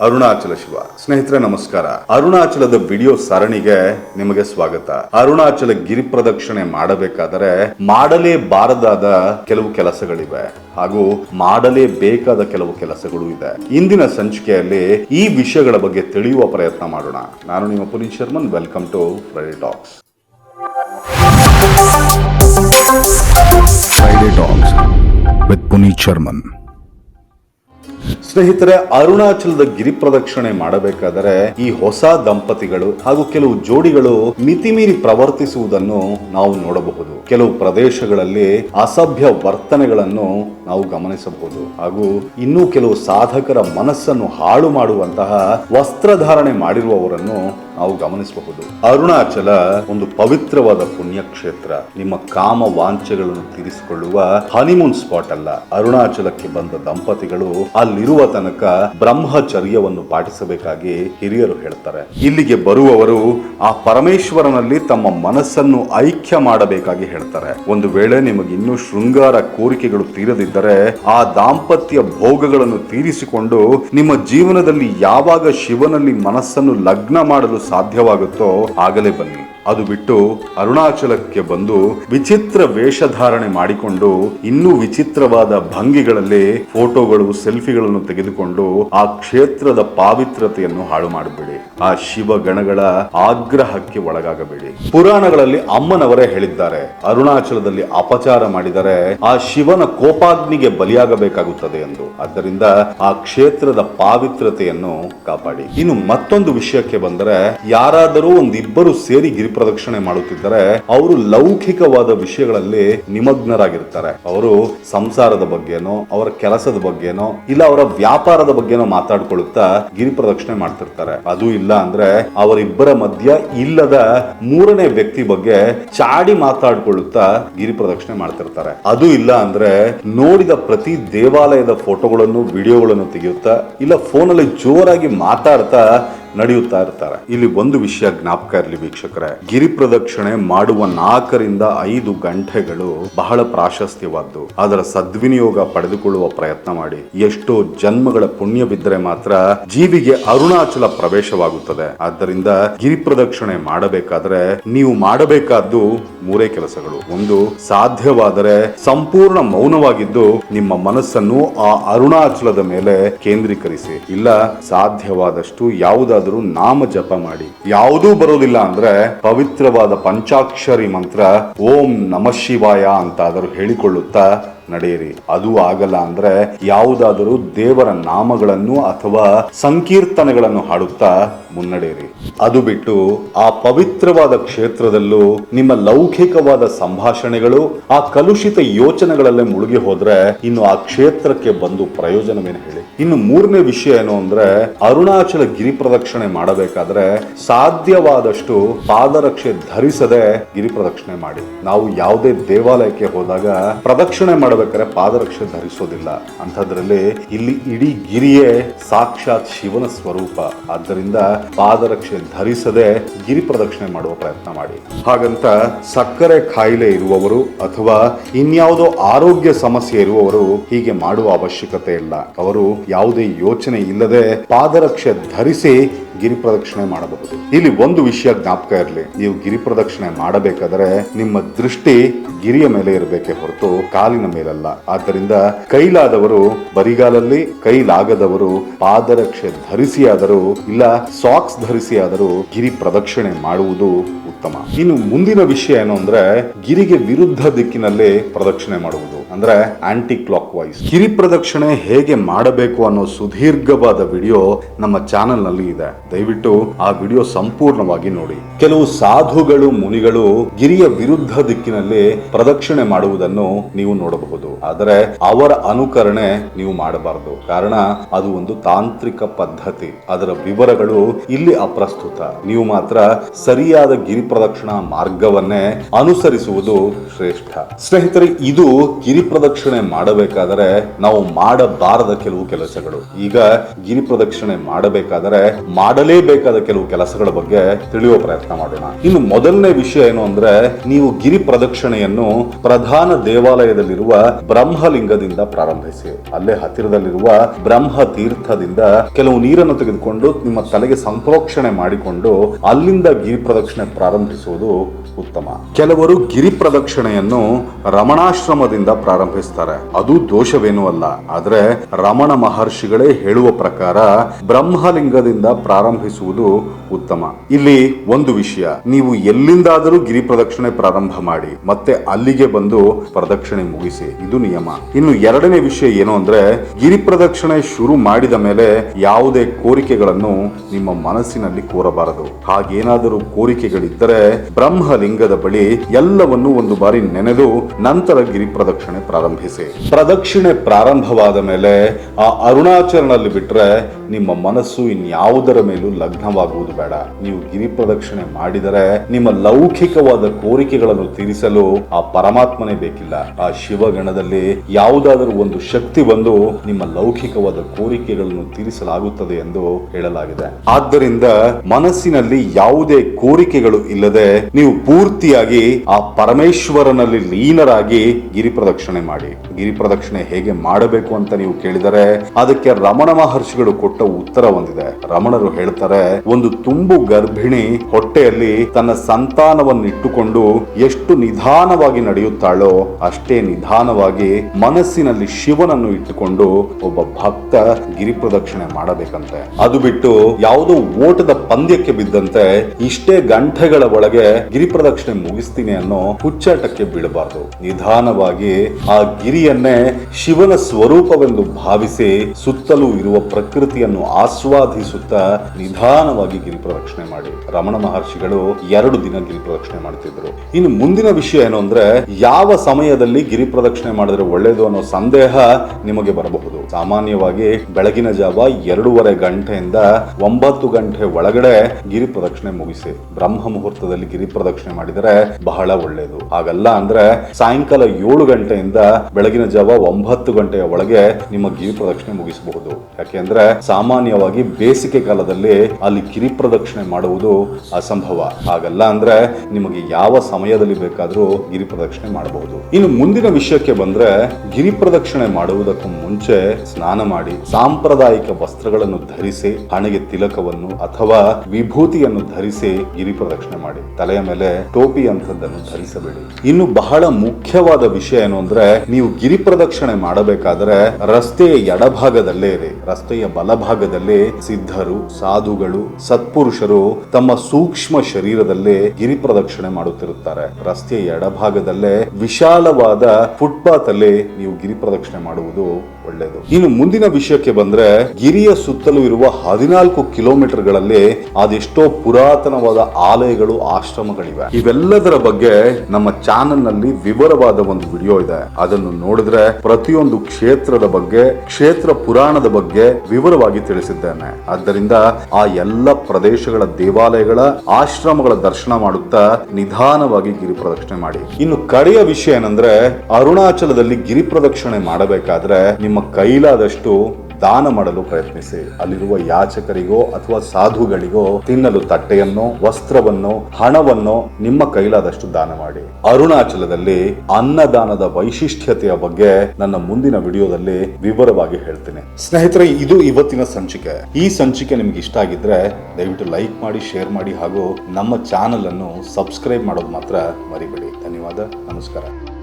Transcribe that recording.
ಅರುಣಾಚಲ ಶಿವ. ಸ್ನೇಹಿತರೆ, ನಮಸ್ಕಾರ. ಅರುಣಾಚಲದ ವಿಡಿಯೋ ಸರಣಿಗೆ ನಿಮಗೆ ಸ್ವಾಗತ. ಅರುಣಾಚಲ ಗಿರಿ ಪ್ರದಕ್ಷಿಣೆ ಮಾಡಬೇಕಾದರೆ ಮಾಡಲೇಬಾರದಾದ ಕೆಲವು ಕೆಲಸಗಳಿವೆ ಹಾಗೂ ಮಾಡಲೇಬೇಕಾದ ಕೆಲವು ಕೆಲಸಗಳು ಇದೆ. ಇಂದಿನ ಸಂಚಿಕೆಯಲ್ಲಿ ಈ ವಿಷಯಗಳ ಬಗ್ಗೆ ತಿಳಿಯುವ ಪ್ರಯತ್ನ ಮಾಡೋಣ. ನಾನು ನಿಮ್ಮ Puneeth Sharman. Welcome to Friday talks. Friday talks with Puneeth Sharman. ಸ್ನೇಹಿತರೆ, ಅರುಣಾಚಲದ ಗಿರಿ ಪ್ರದಕ್ಷಿಣೆ ಮಾಡಬೇಕಾದರೆ ಈ ಹೊಸ ದಂಪತಿಗಳು ಹಾಗೂ ಕೆಲವು ಜೋಡಿಗಳು ಮಿತಿಮೀರಿ ಪ್ರವರ್ತಿಸುವುದನ್ನು ನಾವು ನೋಡಬಹುದು. ಕೆಲವು ಪ್ರದೇಶಗಳಲ್ಲಿ ಅಸಭ್ಯ ವರ್ತನೆಗಳನ್ನು ನಾವು ಗಮನಿಸಬಹುದು ಹಾಗೂ ಇನ್ನೂ ಕೆಲವು ಸಾಧಕರ ಮನಸ್ಸನ್ನು ಹಾಳು ಮಾಡುವಂತಹ ವಸ್ತ್ರಧಾರಣೆ ಮಾಡಿರುವವರನ್ನು ನಾವು ಗಮನಿಸಬಹುದು. ಅರುಣಾಚಲ ಒಂದು ಪವಿತ್ರವಾದ ಪುಣ್ಯಕ್ಷೇತ್ರ. ನಿಮ್ಮ ಕಾಮ ವಾಂಛೆಗಳನ್ನು ತೀರಿಸಿಕೊಳ್ಳುವ ಹನಿಮೂನ್ ಸ್ಪಾಟ್ ಅಲ್ಲ. ಅರುಣಾಚಲಕ್ಕೆ ಬಂದ ದಂಪತಿಗಳು ಅಲ್ಲಿರುವ ತನಕ ಬ್ರಹ್ಮಚರ್ಯವನ್ನು ಪಾಟಿಸಬೇಕಾಗಿ ಹಿರಿಯರು ಹೇಳ್ತಾರೆ. ಇಲ್ಲಿಗೆ ಬರುವವರು ಆ ಪರಮೇಶ್ವರನಲ್ಲಿ ತಮ್ಮ ಮನಸ್ಸನ್ನು ಐಕ್ಯ ಮಾಡಬೇಕಾಗಿ ಹೇಳ್ತಾರೆ. ಒಂದು ವೇಳೆ ನಿಮಗೆ ಇನ್ನೂ ಶೃಂಗಾರ ಕೋರಿಕೆಗಳು ತೀರದಿದ್ದರೆ ಆ ದಾಂಪತ್ಯ ಭೋಗಗಳನ್ನು ತೀರಿಸಿಕೊಂಡು ನಿಮ್ಮ ಜೀವನದಲ್ಲಿ ಯಾವಾಗ ಶಿವನಲ್ಲಿ ಮನಸ್ಸನ್ನು ಲಗ್ನ ಮಾಡಲು ಸಾಧ್ಯವಾಗುತ್ತೋ ಆಗಲೇ ಬನ್ನಿ. ಅದು ಬಿಟ್ಟು ಅರುಣಾಚಲಕ್ಕೆ ಬಂದು ವಿಚಿತ್ರ ವೇಷಧಾರಣೆ ಮಾಡಿಕೊಂಡು ಇನ್ನೂ ವಿಚಿತ್ರವಾದ ಭಂಗಿಗಳಲ್ಲಿ ಫೋಟೋಗಳು, ಸೆಲ್ಫಿಗಳನ್ನು ತೆಗೆದುಕೊಂಡು ಆ ಕ್ಷೇತ್ರದ ಪಾವಿತ್ರತೆಯನ್ನು ಹಾಳು ಮಾಡಬೇಡಿ. ಆ ಶಿವ ಗಣಗಳ ಆಗ್ರಹಕ್ಕೆ ಒಳಗಾಗಬೇಡಿ. ಪುರಾಣಗಳಲ್ಲಿ ಅಮ್ಮನವರೇ ಹೇಳಿದ್ದಾರೆ, ಅರುಣಾಚಲದಲ್ಲಿ ಅಪಚಾರ ಮಾಡಿದರೆ ಆ ಶಿವನ ಕೋಪಾಗ್ನಿಗೆ ಬಲಿಯಾಗಬೇಕಾಗುತ್ತದೆ ಎಂದು. ಆದ್ದರಿಂದ ಆ ಕ್ಷೇತ್ರದ ಪಾವಿತ್ರತೆಯನ್ನು ಕಾಪಾಡಿ. ಇನ್ನು ಮತ್ತೊಂದು ವಿಷಯಕ್ಕೆ ಬಂದರೆ ಯಾರಾದರೂ ಒಂದಿಬ್ಬರು ಸೇರಿ ಪ್ರದಕ್ಷಿಣೆ ಮಾಡುತ್ತಿದ್ದರೆ ಅವರು ಲೌಕಿಕವಾದ ವಿಷಯಗಳಲ್ಲಿ ನಿಮಗ್ನರಾಗಿರ್ತಾರೆ. ಅವರು ಸಂಸಾರದ ಬಗ್ಗೆನೋ, ಅವರ ಕೆಲಸದ ಬಗ್ಗೆನೋ, ಇಲ್ಲ ಅವರ ವ್ಯಾಪಾರದ ಬಗ್ಗೆನೋ ಮಾತಾಡ್ಕೊಳ್ಳುತ್ತಾ ಗಿರಿ ಪ್ರದಕ್ಷಿಣೆ ಮಾಡ್ತಿರ್ತಾರೆ. ಅದು ಇಲ್ಲ ಅಂದ್ರೆ ಅವರಿಬ್ಬರ ಮಧ್ಯ ಇಲ್ಲದ ಮೂರನೇ ವ್ಯಕ್ತಿ ಬಗ್ಗೆ ಚಾಡಿ ಮಾತಾಡ್ಕೊಳ್ಳುತ್ತಾ ಗಿರಿ ಪ್ರದಕ್ಷಿಣೆ ಮಾಡ್ತಿರ್ತಾರೆ. ಅದು ಇಲ್ಲ ಅಂದ್ರೆ ನೋಡಿದ ಪ್ರತಿ ದೇವಾಲಯದ ಫೋಟೋಗಳನ್ನು, ವಿಡಿಯೋಗಳನ್ನು ತೆಗೆಯುತ್ತಾ, ಇಲ್ಲ ಫೋನಲ್ಲಿ ಜೋರಾಗಿ ಮಾತಾಡ್ತಾ ನಡೆಯುತ್ತಾ ಇರ್ತಾರೆ. ಇಲ್ಲಿ ಒಂದು ವಿಷಯ ಜ್ಞಾಪಕ ಇರಲಿ ವೀಕ್ಷಕರೇ. ಗಿರಿ ಪ್ರದಕ್ಷಿಣೆ ಮಾಡುವ ನಾಲ್ಕರಿಂದ ಐದು ಗಂಟೆಗಳು ಬಹಳ ಪ್ರಾಶಸ್ತ್ಯವಾದ್ದು. ಅದರ ಸದ್ವಿನಿಯೋಗ ಪಡೆದುಕೊಳ್ಳುವ ಪ್ರಯತ್ನ ಮಾಡಿ. ಎಷ್ಟೋ ಜನ್ಮಗಳ ಪುಣ್ಯವಿದ್ದರೆ ಮಾತ್ರ ಜೀವಿಗೆ ಅರುಣಾಚಲ ಪ್ರವೇಶವಾಗುತ್ತದೆ. ಆದ್ದರಿಂದ ಗಿರಿ ಪ್ರದಕ್ಷಿಣೆ ಮಾಡಬೇಕಾದ್ರೆ ನೀವು ಮಾಡಬೇಕಾದ್ದು ಮೂರೇ ಕೆಲಸಗಳು. ಒಂದು, ಸಾಧ್ಯವಾದರೆ ಸಂಪೂರ್ಣ ಮೌನವಾಗಿದ್ದು ನಿಮ್ಮ ಮನಸ್ಸನ್ನು ಆ ಅರುಣಾಚಲದ ಮೇಲೆ ಕೇಂದ್ರೀಕರಿಸಿ. ಇಲ್ಲ, ಸಾಧ್ಯವಾದಷ್ಟು ಯಾವುದಾದರೂ ನಾಮ ಜಪ ಮಾಡಿ. ಯಾವುದೂ ಬರೋದಿಲ್ಲ ಅಂದ್ರೆ ಪವಿತ್ರವಾದ ಪಂಚಾಕ್ಷರಿ ಮಂತ್ರ ಓಂ ನಮ ಶಿವಾಯ ಅಂತಾದರೂ ಹೇಳಿಕೊಳ್ಳುತ್ತಾ ನಡೆಯಿರಿ. ಅದು ಆಗಲ್ಲ ಅಂದ್ರೆ ಯಾವುದಾದರೂ ದೇವರ ನಾಮಗಳನ್ನು ಅಥವಾ ಸಂಕೀರ್ತನೆಗಳನ್ನು ಹಾಡುತ್ತಾ ಮುನ್ನಡೆಯಿರಿ. ಅದು ಬಿಟ್ಟು ಆ ಪವಿತ್ರವಾದ ಕ್ಷೇತ್ರದಲ್ಲೂ ನಿಮ್ಮ ಲೌಕಿಕವಾದ ಸಂಭಾಷಣೆಗಳು, ಆ ಕಲುಷಿತ ಯೋಚನೆಗಳಲ್ಲೇ ಮುಳುಗಿ ಹೋದ್ರೆ ಇನ್ನು ಆ ಕ್ಷೇತ್ರಕ್ಕೆ ಬಂದು ಪ್ರಯೋಜನವೇನು ಹೇಳಿ? ಇನ್ನು ಮೂರನೇ ವಿಷಯ ಏನು ಅಂದ್ರೆ ಅರುಣಾಚಲ ಗಿರಿ ಪ್ರದಕ್ಷಿಣೆ ಮಾಡಬೇಕಾದ್ರೆ ಸಾಧ್ಯವಾದಷ್ಟು ಪಾದರಕ್ಷೆ ಧರಿಸದೆ ಗಿರಿ ಪ್ರದಕ್ಷಿಣೆ ಮಾಡಿ. ನಾವು ಯಾವುದೇ ದೇವಾಲಯಕ್ಕೆ ಹೋದಾಗ ಪ್ರದಕ್ಷಿಣೆ ಮಾಡಬೇಕಾದ್ರೆ ಪಾದರಕ್ಷೆ ಧರಿಸೋದಿಲ್ಲ. ಅಂಥದ್ರಲ್ಲಿ ಇಲ್ಲಿ ಇಡೀ ಗಿರಿಯೇ ಸಾಕ್ಷಾತ್ ಶಿವನ ಸ್ವರೂಪ. ಆದ್ದರಿಂದ ಪಾದರಕ್ಷೆ ಧರಿಸದೆ ಗಿರಿ ಪ್ರದಕ್ಷಿಣೆ ಮಾಡುವ ಪ್ರಯತ್ನ ಮಾಡಿ. ಹಾಗಂತ ಸಕ್ಕರೆ ಕಾಯಿಲೆ ಇರುವವರು ಅಥವಾ ಇನ್ಯಾವುದೋ ಆರೋಗ್ಯ ಸಮಸ್ಯೆ ಇರುವವರು ಹೀಗೆ ಮಾಡುವ ಅವಶ್ಯಕತೆ ಇಲ್ಲ. ಅವರು ಯಾವುದೇ ಯೋಚನೆ ಇಲ್ಲದೆ ಪಾದರಕ್ಷೆ ಧರಿಸಿ ಗಿರಿ ಪ್ರದಕ್ಷಿಣೆ ಮಾಡಬಹುದು. ಇಲ್ಲಿ ಒಂದು ವಿಷಯ ಜ್ಞಾಪಕ ಇರಲಿ. ನೀವು ಗಿರಿ ಪ್ರದಕ್ಷಿಣೆ ಮಾಡಬೇಕಾದ್ರೆ ನಿಮ್ಮ ದೃಷ್ಟಿ ಗಿರಿಯ ಮೇಲೆ ಇರಬೇಕೆ ಹೊರತು ಕಾಲಿನ ಮೇಲಲ್ಲ. ಆದ್ದರಿಂದ ಕೈಲಾದವರು ಬರಿಗಾಲಲ್ಲಿ, ಕೈಲಾಗದವರು ಪಾದರಕ್ಷೆ ಧರಿಸಿಯಾದರೂ ಇಲ್ಲ ಸಾಕ್ಸ್ ಧರಿಸಿಯಾದರೂ ಗಿರಿ ಪ್ರದಕ್ಷಿಣೆ ಮಾಡುವುದು ಉತ್ತಮ. ಇನ್ನು ಮುಂದಿನ ವಿಷಯ ಏನು ಅಂದ್ರೆ ಗಿರಿಗೆ ವಿರುದ್ಧ ದಿಕ್ಕಿನಲ್ಲಿ ಪ್ರದಕ್ಷಿಣೆ ಮಾಡುವುದು. ಅಂದ್ರೆ ಆಂಟಿ ಕ್ಲಾಕ್ ವೈಸ್ ಗಿರಿ ಪ್ರದಕ್ಷಿಣೆ ಹೇಗೆ ಮಾಡಬೇಕು ಅನ್ನೋ ಸುದೀರ್ಘವಾದ ವಿಡಿಯೋ ನಮ್ಮ ಚಾನೆಲ್ನಲ್ಲಿ ಇದೆ. ದಯವಿಟ್ಟು ಆ ವಿಡಿಯೋ ಸಂಪೂರ್ಣವಾಗಿ ನೋಡಿ. ಕೆಲವು ಸಾಧುಗಳು, ಮುನಿಗಳು ಗಿರಿಯ ವಿರುದ್ಧ ದಿಕ್ಕಿನಲ್ಲಿ ಪ್ರದಕ್ಷಿಣೆ ಮಾಡುವುದನ್ನು ನೀವು ನೋಡಬಹುದು. ಆದರೆ ಅವರ ಅನುಕರಣೆ ನೀವು ಮಾಡಬಾರದು. ಕಾರಣ ಅದು ಒಂದು ತಾಂತ್ರಿಕ ಪದ್ಧತಿ. ಅದರ ವಿವರಗಳು ಇಲ್ಲಿ ಅಪ್ರಸ್ತುತ. ನೀವು ಮಾತ್ರ ಸರಿಯಾದ ಗಿರಿ ಪ್ರದಕ್ಷಿಣಾ ಮಾರ್ಗವನ್ನೇ ಅನುಸರಿಸುವುದು ಶ್ರೇಷ್ಠ. ಸ್ನೇಹಿತರೆ, ಇದು ಗಿರಿ ಪ್ರದಕ್ಷಿಣೆ ಮಾಡಬೇಕಾದರೆ ನಾವು ಮಾಡಬಾರದ ಕೆಲವು ಕೆಲಸಗಳು. ಈಗ ಗಿರಿ ಪ್ರದಕ್ಷಿಣೆ ಮಾಡಬೇಕಾದರೆ ಮಾಡಲೇಬೇಕಾದ ಕೆಲವು ಕೆಲಸಗಳ ಬಗ್ಗೆ ತಿಳಿಯುವ ಪ್ರಯತ್ನ ಮಾಡೋಣ. ಇನ್ನು ಮೊದಲನೇ ವಿಷಯ ಏನು ಅಂದ್ರೆ, ನೀವು ಗಿರಿ ಪ್ರದಕ್ಷಿಣೆಯನ್ನು ಪ್ರಧಾನ ದೇವಾಲಯದಲ್ಲಿರುವ ಬ್ರಹ್ಮಲಿಂಗದಿಂದ ಪ್ರಾರಂಭಿಸಿ, ಅಲ್ಲೇ ಹತ್ತಿರದಲ್ಲಿರುವ ಬ್ರಹ್ಮ ತೀರ್ಥದಿಂದ ಕೆಲವು ನೀರನ್ನು ತೆಗೆದುಕೊಂಡು ನಿಮ್ಮ ತಲೆಗೆ ಸಂಪ್ರೋಕ್ಷಣೆ ಮಾಡಿಕೊಂಡು ಅಲ್ಲಿಂದ ಗಿರಿ ಪ್ರದಕ್ಷಿಣೆ ಪ್ರಾರಂಭಿಸುವುದು ಉತ್ತಮ. ಕೆಲವರು ಗಿರಿ ಪ್ರದಕ್ಷಿಣೆಯನ್ನು ರಮಣಾಶ್ರಮದಿಂದ ಪ್ರಾರಂಭಿಸ್ತಾರೆ. ಅದು ದೋಷವೇನೂ ಅಲ್ಲ. ಆದ್ರೆ ರಮಣ ಮಹರ್ಷಿಗಳೇ ಹೇಳುವ ಪ್ರಕಾರ ಬ್ರಹ್ಮಲಿಂಗದಿಂದ ಪ್ರಾರಂಭಿಸುವುದು ಉತ್ತಮ. ಇಲ್ಲಿ ಒಂದು ವಿಷಯ. ನೀವು ಎಲ್ಲಿಂದಾದರೂ ಗಿರಿ ಪ್ರದಕ್ಷಿಣೆ ಪ್ರಾರಂಭ ಮಾಡಿ, ಮತ್ತೆ ಅಲ್ಲಿಗೆ ಬಂದು ಪ್ರದಕ್ಷಿಣೆ ಮುಗಿಸಿ. ಇದು ನಿಯಮ. ಇನ್ನು ಎರಡನೇ ವಿಷಯ ಏನು ಅಂದ್ರೆ, ಗಿರಿ ಪ್ರದಕ್ಷಿಣೆ ಶುರು ಮಾಡಿದ ಮೇಲೆ ಯಾವುದೇ ಕೋರಿಕೆಗಳನ್ನು ನಿಮ್ಮ ಮನಸ್ಸಿನಲ್ಲಿ ಕೋರಬಾರದು. ಹಾಗೇನಾದರೂ ಕೋರಿಕೆಗಳಿದ್ದರೆ ಬ್ರಹ್ಮಲಿಂಗದ ಬಳಿ ಎಲ್ಲವನ್ನು ಒಂದು ಬಾರಿ ನೆನೆದು ನಂತರ ಗಿರಿ ಪ್ರದಕ್ಷಿಣೆ ಪ್ರಾರಂಭಿಸಿ. ಪ್ರದಕ್ಷಿಣೆ ಪ್ರಾರಂಭವಾದ ಮೇಲೆ ಆ ಅರುಣಾಚರಣಲ್ಲಿ ಬಿಟ್ರೆ ನಿಮ್ಮ ಮನಸ್ಸು ಇನ್ಯಾವುದರ ಮೇಲೂ ಲಗ್ನವಾಗುವುದು ಬೇಡ. ನೀವು ಗಿರಿ ಪ್ರದಕ್ಷಿಣೆ ಮಾಡಿದರೆ ನಿಮ್ಮ ಲೌಕಿಕವಾದ ಕೋರಿಕೆಗಳನ್ನು ತೀರಿಸಲು ಆ ಪರಮಾತ್ಮನೇ ಬೇಕಿಲ್ಲ. ಆ ಶಿವಗಣದಲ್ಲಿ ಯಾವುದಾದರೂ ಒಂದು ಶಕ್ತಿ ಬಂದು ನಿಮ್ಮ ಲೌಕಿಕವಾದ ಕೋರಿಕೆಗಳನ್ನು ತೀರಿಸಲಾಗುತ್ತದೆ ಎಂದು ಹೇಳಲಾಗಿದೆ. ಆದ್ದರಿಂದ ಮನಸ್ಸಿನಲ್ಲಿ ಯಾವುದೇ ಕೋರಿಕೆಗಳು ಇಲ್ಲದೆ ನೀವು ಪೂರ್ತಿಯಾಗಿ ಆ ಪರಮೇಶ್ವರನಲ್ಲಿ ಲೀನರಾಗಿ ಗಿರಿ ಪ್ರದಕ್ಷಿಣೆ ಮಾಡಿ. ಗಿರಿ ಪ್ರದಕ್ಷಿಣೆ ಹೇಗೆ ಮಾಡಬೇಕು ಅಂತ ನೀವು ಕೇಳಿದರೆ, ಅದಕ್ಕೆ ರಮಣ ಮಹರ್ಷಿಗಳು ಕೊಟ್ಟ ಉತ್ತರ ಒಂದಿದೆ. ರಮಣರು ಹೇಳ್ತಾರೆ, ಒಂದು ತುಂಬು ಗರ್ಭಿಣಿ ಹೊಟ್ಟೆಯಲ್ಲಿ ತನ್ನ ಸಂತಾನವನ್ನಿಟ್ಟುಕೊಂಡು ಎಷ್ಟು ನಿಧಾನವಾಗಿ ನಡೆಯುತ್ತಾಳೋ ಅಷ್ಟೇ ನಿಧಾನವಾಗಿ ಮನಸ್ಸಿನಲ್ಲಿ ಶಿವನನ್ನು ಇಟ್ಟುಕೊಂಡು ಒಬ್ಬ ಭಕ್ತ ಗಿರಿ ಪ್ರದಕ್ಷಿಣೆ ಮಾಡಬೇಕಂತೆ. ಅದು ಬಿಟ್ಟು ಯಾವುದೋ ಓಟದ ಪಂದ್ಯಕ್ಕೆ ಬಿದ್ದಂತೆ ಇಷ್ಟೇ ಗಂಟೆಗಳ ಒಳಗೆ ಗಿರಿ ಪ್ರದಕ್ಷಿಣೆ ಮುಗಿಸ್ತೀನಿ ಅನ್ನೋ ಹುಚ್ಚಾಟಕ್ಕೆ ಬೀಳಬಾರದು. ನಿಧಾನವಾಗಿ ಆ ಗಿರಿಯನ್ನೇ ಶಿವನ ಸ್ವರೂಪವೆಂದು ಭಾವಿಸಿ ಸುತ್ತಲೂ ಇರುವ ಪ್ರಕೃತಿಯನ್ನು ಆಸ್ವಾದಿಸುತ್ತಾ ನಿಧಾನವಾಗಿ ಗಿರಿ ಪ್ರದಕ್ಷಿಣೆ ಮಾಡಿ. ರಮಣ ಮಹರ್ಷಿಗಳು ಎರಡು ದಿನ ಗಿರಿ ಪ್ರದಕ್ಷಿಣೆ ಮಾಡ್ತಿದ್ರು. ಇನ್ನು ಮುಂದಿನ ವಿಷಯ ಏನು ಅಂದ್ರೆ ಯಾವ ಸಮಯದಲ್ಲಿ ಗಿರಿ ಪ್ರದಕ್ಷಿಣೆ ಮಾಡಿದ್ರೆ ಒಳ್ಳೇದು ಅನ್ನೋ ಸಂದೇಹ ನಿಮಗೆ ಬರಬಹುದು. ಸಾಮಾನ್ಯವಾಗಿ ಬೆಳಗಿನ ಜಾವ ಎರಡೂವರೆ ಗಂಟೆಯಿಂದ ಒಂಬತ್ತು ಗಂಟೆ ಒಳಗಡೆ ಗಿರಿ ಪ್ರದಕ್ಷಿಣೆ ಮುಗಿಸಿ. ಬ್ರಹ್ಮ ಮುಹೂರ್ತದಲ್ಲಿ ಗಿರಿ ಪ್ರದಕ್ಷಿಣೆ ಮಾಡಿದರೆ ಬಹಳ ಒಳ್ಳೆಯದು ಹಾಗಲ್ಲ ಅಂದ್ರೆ ಸಾಯಂಕಾಲ ಏಳು ಗಂಟೆಯಿಂದ ಬೆಳಗಿನ ಜಾವ ಒಂಬತ್ತು ಗಂಟೆಯ ಒಳಗೆ ನಿಮ್ಮ ಗಿರಿ ಪ್ರದಕ್ಷಿಣೆ ಮುಗಿಸಬಹುದು. ಯಾಕೆಂದ್ರೆ ಸಾಮಾನ್ಯವಾಗಿ ಬೇಸಿಗೆ ಕಾಲದಲ್ಲಿ ಅಲ್ಲಿ ಗಿರಿ ಪ್ರದಕ್ಷಿಣೆ ಮಾಡುವುದು ಅಸಂಭವ. ಹಾಗಲ್ಲ ಅಂದ್ರೆ ನಿಮಗೆ ಯಾವ ಸಮಯದಲ್ಲಿ ಬೇಕಾದರೂ ಗಿರಿ ಪ್ರದಕ್ಷಿಣೆ ಮಾಡಬಹುದು. ಇನ್ನು ಮುಂದಿನ ವಿಷಯಕ್ಕೆ ಬಂದ್ರೆ ಗಿರಿ ಪ್ರದಕ್ಷಿಣೆ ಮಾಡುವುದಕ್ಕೂ ಮುಂಚೆ ಸ್ನಾನ ಮಾಡಿ, ಸಾಂಪ್ರದಾಯಿಕ ವಸ್ತ್ರಗಳನ್ನು ಧರಿಸಿ, ಹಣೆಗೆ ತಿಲಕವನ್ನು ಅಥವಾ ವಿಭೂತಿಯನ್ನು ಧರಿಸಿ ಗಿರಿ ಪ್ರದಕ್ಷಿಣೆ ಮಾಡಿ. ತಲೆಯ ಮೇಲೆ ಟೋಪಿ ಅಂತದ್ದನ್ನು ಧರಿಸಬೇಡಿ. ಇನ್ನು ಬಹಳ ಮುಖ್ಯವಾದ ವಿಷಯ ಏನು ಅಂದ್ರೆ, ನೀವು ಗಿರಿ ಪ್ರದಕ್ಷಿಣೆ ಮಾಡಬೇಕಾದ್ರೆ ರಸ್ತೆಯ ಎಡಭಾಗದಲ್ಲೇ ಇರಿ. ರಸ್ತೆಯ ಬಲಭಾಗದಲ್ಲಿ ಸಿದ್ಧರು, ಸಾಧುಗಳು, ಸತ್ಪುರುಷರು ತಮ್ಮ ಸೂಕ್ಷ್ಮ ಶರೀರದಲ್ಲಿ ಗಿರಿ ಪ್ರದಕ್ಷಿಣೆ ಮಾಡುತ್ತಿರುತ್ತಾರೆ. ರಸ್ತೆಯ ಎಡಭಾಗದಲ್ಲೇ ವಿಶಾಲವಾದ ಫುಟ್ಪಾತ್ ಅಲ್ಲಿ ನೀವು ಗಿರಿ ಪ್ರದಕ್ಷಿಣೆ ಮಾಡುವುದು ಒಳ್ಳೆಯದು ಇನ್ನು ಮುಂದಿನ ವಿಷಯಕ್ಕೆ ಬಂದ್ರೆ ಗಿರಿಯ ಸುತ್ತಲೂ ಇರುವ ಹದಿನಾಲ್ಕು ಕಿಲೋಮೀಟರ್ಗಳಲ್ಲಿ ಅದೆಷ್ಟೋ ಪುರಾತನವಾದ ಆಲಯಗಳು, ಆಶ್ರಮಗಳಿವೆ. ಇವೆಲ್ಲದರ ಬಗ್ಗೆ ನಮ್ಮ ಚಾನಲ್ನಲ್ಲಿ ವಿವರವಾದ ಒಂದು ವಿಡಿಯೋ ಇದೆ. ಅದನ್ನು ನೋಡಿದ್ರೆ ಪ್ರತಿಯೊಂದು ಕ್ಷೇತ್ರದ ಬಗ್ಗೆ, ಕ್ಷೇತ್ರ ಪುರಾಣದ ಬಗ್ಗೆ ವಿವರವಾಗಿ ತಿಳಿಸಿದ್ದೇನೆ. ಆದ್ದರಿಂದ ಆ ಎಲ್ಲ ಪ್ರದೇಶಗಳ ದೇವಾಲಯಗಳ ಆಶ್ರಮಗಳ ದರ್ಶನ ಮಾಡುತ್ತಾ ನಿಧಾನವಾಗಿ ಗಿರಿ ಪ್ರದಕ್ಷಿಣೆ ಮಾಡಿ. ಇನ್ನು ಕಡೆಯ ವಿಷಯ ಏನಂದ್ರೆ ಅರುಣಾಚಲದಲ್ಲಿ ಗಿರಿ ಪ್ರದಕ್ಷಿಣೆ ಮಾಡಬೇಕಾದ್ರೆ ನಿಮ್ಮ ಕೈಲಾದಷ್ಟು ದಾನ ಮಾಡಲು ಪ್ರಯತ್ನಿಸಿ. ಅಲ್ಲಿರುವ ಯಾಚಕರಿಗೋ ಅಥವಾ ಸಾಧುಗಳಿಗೋ ತಿನ್ನಲು ತಟ್ಟೆಯನ್ನು, ವಸ್ತ್ರವನ್ನು, ಹಣವನ್ನು ನಿಮ್ಮ ಕೈಲಾದಷ್ಟು ದಾನ ಮಾಡಿ. ಅರುಣಾಚಲದಲ್ಲಿ ಅನ್ನದಾನದ ವೈಶಿಷ್ಟ್ಯತೆಯ ಬಗ್ಗೆ ನನ್ನ ಮುಂದಿನ ವಿಡಿಯೋದಲ್ಲಿ ವಿವರವಾಗಿ ಹೇಳ್ತೇನೆ. ಸ್ನೇಹಿತರೆ, ಇದು ಇವತ್ತಿನ ಸಂಚಿಕೆ. ಈ ಸಂಚಿಕೆ ನಿಮ್ಗೆ ಇಷ್ಟ ಆಗಿದ್ರೆ ದಯವಿಟ್ಟು ಲೈಕ್ ಮಾಡಿ, ಶೇರ್ ಮಾಡಿ ಹಾಗೂ ನಮ್ಮ ಚಾನಲ್ ಅನ್ನು ಸಬ್ಸ್ಕ್ರೈಬ್ ಮಾಡೋದು ಮಾತ್ರ ಮರಿಬೇಡಿ. ಧನ್ಯವಾದ. ನಮಸ್ಕಾರ.